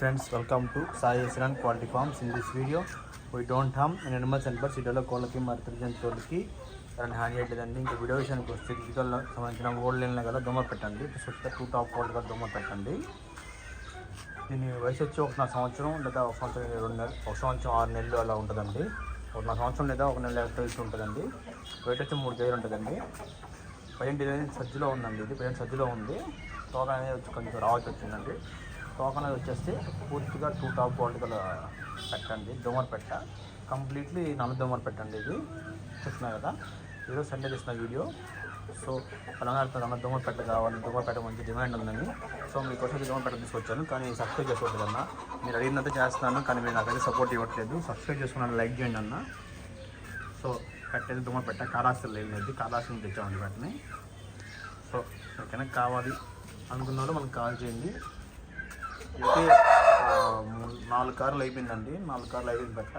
Friends, welcome to Sai Isran Quality Farms. In this video, we don't harm and animals and birds. ఇటీవల కోళ్ళకి మరి జంతువులకి దాన్ని హాని చేయలేదండి ఇంకా వీడియో విషయానికి వస్తే ఫిజికల్ సంబంధించిన ఓల్డ్ లైన్లో కదా దోమ పెట్టండి. చూస్తే టూ టాప్ ఓల్డ్ కదా దోమ పెట్టండి. దీని వయసు వచ్చి ఒక సంవత్సరం లేదా ఒక సంవత్సరం రెండు నెలలు ఒక సంవత్సరం ఆరు నెలలు అలా ఉంటుందండి. ఒక సంవత్సరం లేదా ఒక నెల తెలిసి ఉంటుందండి. వెయిట్ వచ్చి మూడు కేజీలు ఉంటుందండి. పదిహేను ఇది సజ్జలో ఉందండి ఇది. పదిహేను సజ్జలో ఉంది. తోక అనేది వచ్చి కొంచెం రావచ్చు వచ్చిందండి. టోకన్ అది వచ్చేసి పూర్తిగా టూ టాప్ క్వాలిటీ గల పెట్టండి. దోమర్ పెట్ట. కంప్లీట్లీ నల్ల దోమర్ పెట్టండి ఇది. చూస్తున్నారు కదా? ఈరోజు సండే చేసిన వీడియో సో తెలంగాణ నల్ల దోమర్ పెట్ట కావాలి దోమర్ పెట్ట మంచి డిమాండ్ ఉందని. సో మీకోసం దోమర్ పెట్ట తీసుకొచ్చాను. కానీ సబ్స్క్రైబ్ చేసుకోవట్లేదు అన్న. మీరు అడిగినంత చేస్తున్నాను కానీ మీరు నాకైతే సపోర్ట్ ఇవ్వట్లేదు. సబ్స్క్రైబ్ చేసుకున్నాను లైక్ చేయండి అన్న. సో పెట్టేది దుమ్మ పెట్ట. కారాస్తులు వెళ్ళినది కారాస్తులు తెచ్చామండి వాటిని. సో ఎవరికైనా కావాలి అనుకున్నారో మనకు కాల్ చేయండి. అయితే నాలుగు కార్లు అయిపోయిందండి. నాలుగు కార్లు అయిపోయింది పెట్ట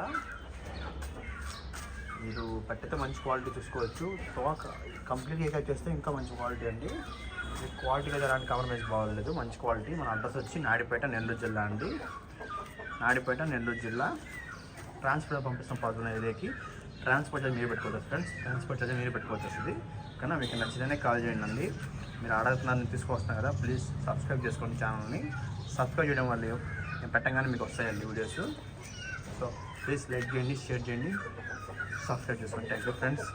మీరు పెట్టితే మంచి క్వాలిటీ చూసుకోవచ్చు. తోక కంప్లీట్గా ఏకా చేస్తే ఇంకా మంచి క్వాలిటీ అండి. మీకు క్వాలిటీ కదా ఎలాంటి కాంప్రమైజ్ బాగోలేదు. మంచి క్వాలిటీ. మన అడ్రస్ వచ్చి నాడిపేట నెల్లూరు జిల్లా అండి. నాడిపేట నెల్లూరు జిల్లా. ట్రాన్స్ఫర్ పంపిస్తాం పదకొండు ఏరియాకి. ట్రాన్స్పోర్ట్ చార్జ్ మీరు పెట్టుకోవచ్చు ఫ్రెండ్స్ ట్రాన్స్పోర్ట్ చార్జ్ మీరు పెట్టుకోవచ్చు వస్తుంది కానీ మీకు నచ్చితేనే కాల్ చేయండి అండి. మీరు అడుగుతున్నారని తీసుకొస్తాను కదా ప్లీజ్ సబ్స్క్రైబ్ చేసుకోండి ఛానల్ని. సబ్స్క్రైబ్ చేయడం వల్ల నేను పెట్టగానే మీకు వస్తాయండి వీడియోస్ సో ప్లీజ్ లైక్ చేయండి షేర్ చేయండి. సబ్స్క్రైబ్ చేసుకోండి. Thank you friends